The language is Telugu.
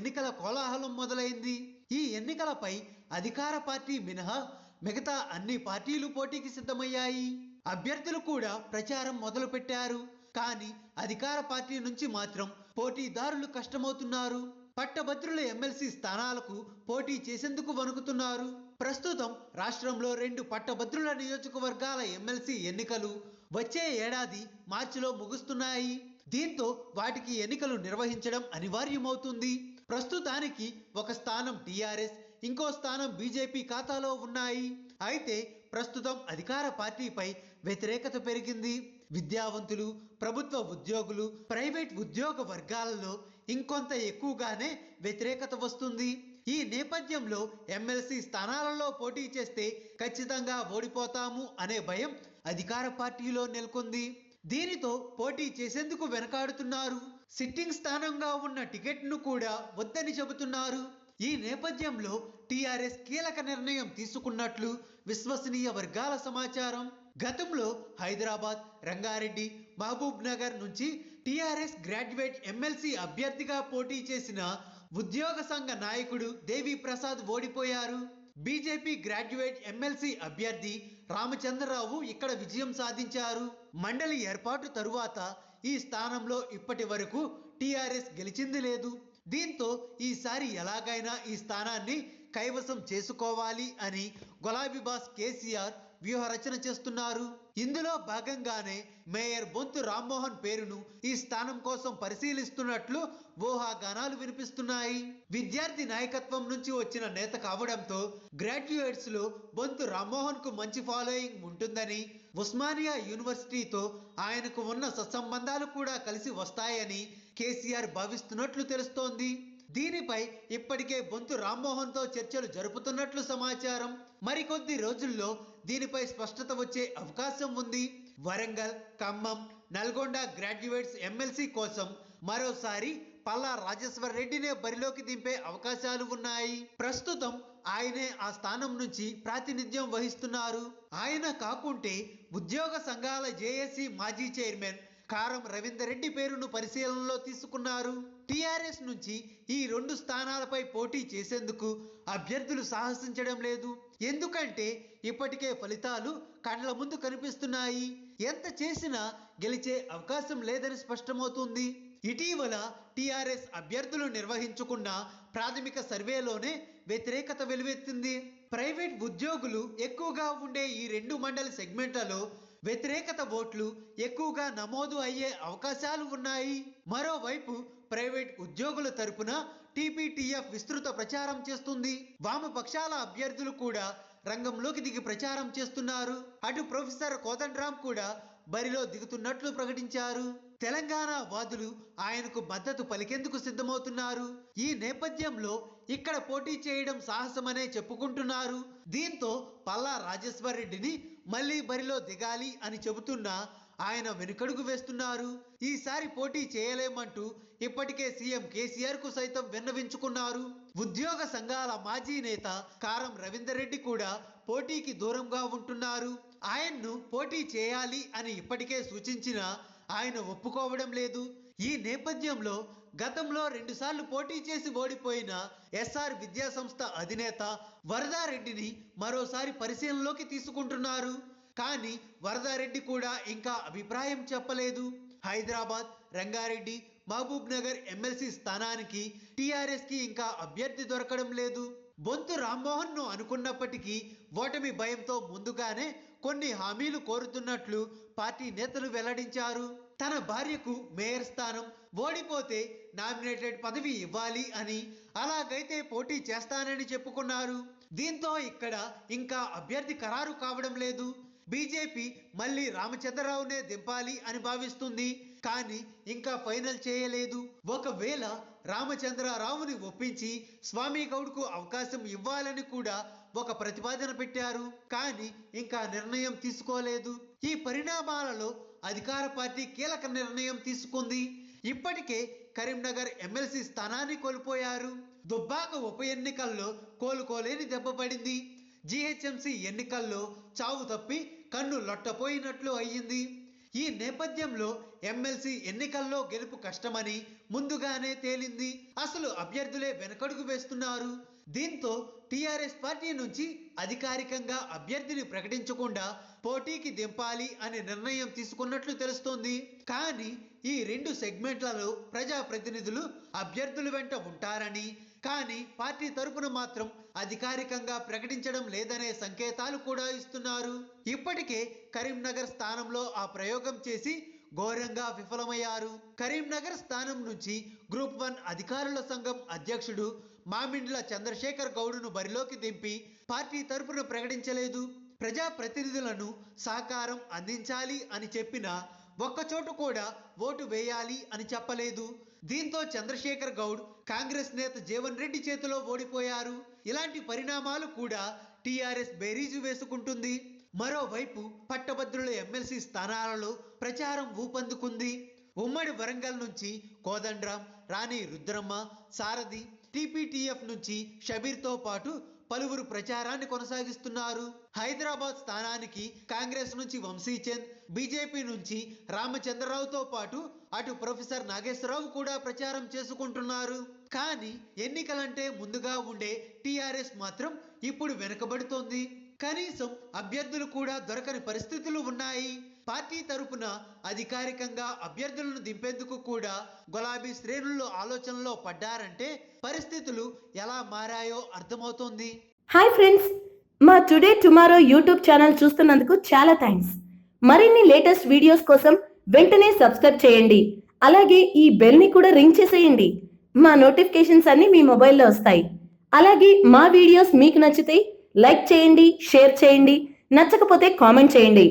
ఎన్నికల కోలాహలం మొదలైంది. ఈ ఎన్నికలపై అధికార పార్టీ మినహా మిగతా అన్ని పార్టీలు పోటీకి సిద్ధమయ్యాయి. అభ్యర్థులు కూడా ప్రచారం మొదలుపెట్టారు. కానీ అధికార పార్టీ నుంచి మాత్రం పోటీదారులు కష్టమవుతున్నారు. పట్టభద్రుల ఎమ్మెల్సీ స్థానాలకు పోటీ చేసేందుకు వణుకుతున్నారు. ప్రస్తుతం రాష్ట్రంలో రెండు పట్టభద్రుల నియోజకవర్గాల ఎమ్మెల్సీ ఎన్నికలు వచ్చే ఏడాది మార్చిలో ముగుస్తున్నాయి. దీంతో వాటికి ఎన్నికలు నిర్వహించడం అనివార్యమవుతుంది. ప్రస్తుతానికి ఒక స్థానం టీఆర్ఎస్ ఇంకో స్థానం బీజేపీ ఖాతాలో ఉన్నాయి. అయితే ప్రస్తుతం అధికార పార్టీపై వ్యతిరేకత పెరిగింది. విద్యావంతులు ప్రభుత్వ ఉద్యోగులు ప్రైవేట్ ఉద్యోగ వర్గాలలో ఇంకొంత ఎక్కువగానే వ్యతిరేకత వస్తుంది. ఈ నేపథ్యంలో ఎమ్మెల్సీ స్థానాలలో పోటీ చేస్తే ఖచ్చితంగా ఓడిపోతాము అనే భయం అధికార పార్టీలో నెలకొంది. దీనితో పోటీ చేసేందుకు వెనకాడుతున్నారు. సిట్టింగ్ స్థానంగా ఉన్న టికెట్ను కూడా వద్దని చెబుతున్నారు. ఈ నేపథ్యంలో టీఆర్ఎస్ కీలక నిర్ణయం తీసుకున్నట్లు విశ్వసనీయ వర్గాల సమాచారం. గతంలో హైదరాబాద్ రంగారెడ్డి మహబూబ్ నగర్ నుంచి టీఆర్ఎస్ గ్రాడ్యుయేట్ ఎమ్మెల్సీ అభ్యర్థిగా పోటీ చేసిన ఉద్యోగ సంఘ నాయకుడు దేవి ప్రసాద్ ఓడిపోయారు. బీజేపీ గ్రాడ్యుయేట్ ఎమ్మెల్సీ అభ్యర్థి రామచంద్రరావు ఇక్కడ విజయం సాధించారు. మండలి ఏర్పాటు తరువాత ఈ స్థానంలో ఇప్పటి వరకు టీఆర్ఎస్ గెలిచింది లేదు. దీంతో ఈసారి ఎలాగైనా ఈ స్థానాన్ని కైవసం చేసుకోవాలి అని గులాబీ బాస్ కేసీఆర్ వ్యూహరచన చేస్తున్నారు. ఇందులో భాగంగానే మేయర్ బొంతు రామ్మోహన్ పేరును ఈ స్థానం కోసం పరిశీలిస్తున్నట్లు ఊహాగానాలు వినిపిస్తున్నాయి. విద్యార్థి నాయకత్వం నుంచి వచ్చిన నేత కావడంతో గ్రాడ్యుయేట్స్లో బొంతు రామ్మోహన్కు మంచి ఫాలోయింగ్ ఉంటుందని ఉస్మానియా యూనివర్సిటీతో ఆయనకు ఉన్న సత్సంబంధాలు కూడా కలిసి వస్తాయని కేసీఆర్ భావిస్తున్నట్లు తెలుస్తోంది. దీనిపై ఇప్పటికే బొంతు రామ్మోహన్తో చర్చలు జరుపుతున్నట్లు సమాచారం. మరికొద్ది రోజుల్లో దీనిపై స్పష్టత వచ్చే అవకాశం ఉంది. వరంగల్ ఖమ్మం నల్గొండ గ్రాడ్యుయేట్స్ ఎమ్మెల్సీ కోసం మరోసారి పల్లా రాజేశ్వర్ రెడ్డినే బరిలోకి దింపే అవకాశాలు ఉన్నాయి. ప్రస్తుతం ఆయనే ఆ స్థానం నుంచి ప్రాతినిధ్యం వహిస్తున్నారు. ఆయన కాకుంటే ఉద్యోగ సంఘాల జేఏసీ మాజీ చైర్మన్ కారం రవీందర్ రెడ్డి పేరును పరిశీలనలో తీసుకున్నారు. టీఆర్ఎస్ నుంచి ఈ రెండు స్థానాలపై పోటీ చేసేందుకు అభ్యర్థులు సాహసించడం లేదు. ఎందుకంటే ఇప్పటికే ఫలితాలు కండ్ల ముందు కనిపిస్తున్నాయి. ఎంత చేసినా గెలిచే అవకాశం లేదని స్పష్టమవుతుంది. ఇటీవల టీఆర్ఎస్ అభ్యర్థులు నిర్వహించుకున్న ప్రాథమిక సర్వేలోనే వ్యతిరేకత వెలువెత్తింది. ప్రైవేట్ ఉద్యోగులు ఎక్కువగా ఉండే ఈ రెండు మండలి సెగ్మెంట్లలో వ్యతిరేకత ఓట్లు ఎక్కువగా నమోదు అయ్యే అవకాశాలు ఉన్నాయి. మరోవైపు ప్రైవేట్ ఉద్యోగుల తరపున టీపీటీఎఫ్ విస్తృత ప్రచారం చేస్తుంది. వామపక్షాల అభ్యర్థులు కూడా రంగంలోకి దిగి ప్రచారం చేస్తున్నారు. అటు ప్రొఫెసర్ కోదండరాం కూడా బరిలో దిగుతున్నట్లు ప్రకటించారు. తెలంగాణ వాదులు ఆయనకు మద్దతు పలికేందుకు సిద్ధమవుతున్నారు. ఈ నేపథ్యంలో ఇక్కడ పోటీ చేయడం సాహసమనే చెప్పుకుంటున్నారు. దీంతో పల్లా రాజేశ్వర్ రెడ్డిని మళ్ళీ బరిలో దిగాలి అని చెబుతున్నా ఆయన వెనుకడుగు వేస్తున్నారు. ఈసారి పోటీ చేయలేమంటూ ఇప్పటికే సీఎం కేసీఆర్కు సైతం విన్నవించుకున్నారు. ఉద్యోగ సంఘాల మాజీ నేత కారం రవీందర్ రెడ్డి కూడా పోటీకి దూరంగా ఉంటున్నారు. ఆయన్ను పోటీ చేయాలి అని ఇప్పటికే సూచించినా ఆయన ఒప్పుకోవడం లేదు. ఈ నేపథ్యంలో గతంలో రెండుసార్లు పోటీ చేసి ఓడిపోయిన ఎస్ఆర్ విద్యాసంస్థ అధినేత వరదారెడ్డిని మరోసారి పరిశీలనలోకి తీసుకుంటున్నారు. కానీ వరదారెడ్డి కూడా ఇంకా అభిప్రాయం చెప్పలేదు. హైదరాబాద్ రంగారెడ్డి మహబూబ్ నగర్ ఎమ్మెల్సీ స్థానానికి టీఆర్ఎస్కి ఇంకా అభ్యర్థి దొరకడం లేదు. బొంతు రామ్మోహన్ను అనుకున్నప్పటికీ ఓటమి భయంతో ముందుగానే కొన్ని హామీలు కోరుతున్నట్లు పార్టీ నేతలు వెల్లడించారు. తన భార్యకు మేయర్ స్థానం ఓడిపోతే నామినేటెడ్ పదవి ఇవ్వాలి అని అలాగైతే పోటీ చేస్తానని చెప్పుకున్నారు. దీంతో ఇక్కడ ఇంకా అభ్యర్థి ఖరారు కావడం లేదు. బీజేపీ మళ్ళీ రామచంద్రరావునే దింపాలి అని భావిస్తుంది. కానీ ఇంకా ఫైనల్ చేయలేదు. ఒకవేళ రామచంద్రరావుని ఒప్పించి స్వామి గౌడ్కు అవకాశం ఇవ్వాలని కూడా ఒక ప్రతిపాదన పెట్టారు. కానీ ఇంకా నిర్ణయం తీసుకోలేదు. ఈ పరిణామాలలో అధికార పార్టీ కీలక నిర్ణయం తీసుకుంది. ఇప్పటికే కరీంనగర్ ఎమ్మెల్సీ స్థానాన్ని కోల్పోయారు. దుబ్బాక ఉప ఎన్నికల్లో కోలుకోలేని దెబ్బపడింది జీహెచ్ఎంసీ ఎన్నికల్లో చావు తప్పి కన్ను లొట్టపోయినట్లు అయ్యింది. ఈ నేపథ్యంలో ఎమ్మెల్సీ ఎన్నికల్లో గెలుపు కష్టమని ముందుగానే తేలింది. అసలు అభ్యర్థులే వెనకడుగు వేస్తున్నారు. దీంతో టీఆర్ఎస్ పార్టీ నుంచి అధికారికంగా అభ్యర్థిని ప్రకటించకుండా పోటీకి దింపాలి అనే నిర్ణయం తీసుకున్నట్లు తెలుస్తోంది. కానీ ఈ రెండు సెగ్మెంట్లలో ప్రజాప్రతినిధులు అభ్యర్థుల వెంట ఉంటారని కానీ పార్టీ తరపున మాత్రం అధికారికంగా ప్రకటించడం లేదనే సంకేతాలు కూడా ఇస్తున్నారు. ఇప్పటికే కరీంనగర్ స్థానంలో ఆ ప్రయోగం చేసి ఘోరంగా విఫలమయ్యారు. కరీంనగర్ స్థానం నుంచి గ్రూప్ వన్ అధికారుల సంఘం అధ్యక్షుడు మామిండ్ల చంద్రశేఖర్ గౌడును బరిలోకి దింపి పార్టీ తరపున ప్రకటించలేదు. ప్రజాప్రతినిధులను సహకారం అందించాలి అని చెప్పిన ఒక్కచోటు కూడా ఓటు వేయాలి అని చెప్పలేదు. దీంతో చంద్రశేఖర్ గౌడ్ కాంగ్రెస్ నేత జీవన్ రెడ్డి చేతిలో ఓడిపోయారు. ఇలాంటి పరిణామాలు కూడా టీఆర్ఎస్ బేరీజు వేసుకుంటుంది. మరోవైపు పట్టభద్రుల ఎమ్మెల్సీ స్థానాలలో ప్రచారం ఊపందుకుంది. ఉమ్మడి వరంగల్ నుంచి కోదండ్రాం రాణి రుద్రమ్మ సారథి టీపీటీఎఫ్ నుంచి షబీర్తో పాటు పలువురు ప్రచారాన్ని కొనసాగిస్తున్నారు. హైదరాబాద్ స్థానానికి కాంగ్రెస్ నుంచి వంశీచంద్ బీజేపీ నుంచి రామచంద్రరావుతో పాటు అటు ప్రొఫెసర్ నాగేశ్వరరావు కూడా ప్రచారం చేసుకుంటున్నారు. కానీ ఎన్నికలంటే ముందుగా ఉండే టీఆర్ఎస్ మాత్రం ఇప్పుడు వెనుకబడుతోంది. కనీసం అభ్యర్థులు కూడా దొరకని పరిస్థితులు ఉన్నాయి. పార్టీ తరపున అధికారికంగా అభ్యర్థులను దింపేందుకు కూడా గులాబీ శ్రేణుల్లో ఆలోచనలో పడ్డారంటే పరిస్థితులు ఎలా మారాయో అర్థమవుతోంది. హాయ్ ఫ్రెండ్స్ మా టుడే టుమారో యూట్యూబ్ ఛానల్ చూస్తున్నందుకు చాలా థ్యాంక్స్ మరిన్ని లేటెస్ట్ వీడియోస్ కోసం వెంటనే సబ్స్క్రైబ్ చేయండి. అలాగే ఈ బెల్ని కూడా రింగ్ చేసేయండి. మా నోటిఫికేషన్స్ అన్నీ మీ మొబైల్లో వస్తాయి. అలాగే మా వీడియోస్ మీకు నచ్చితే లైక్ చేయండి షేర్ చేయండి. నచ్చకపోతే కామెంట్ చేయండి.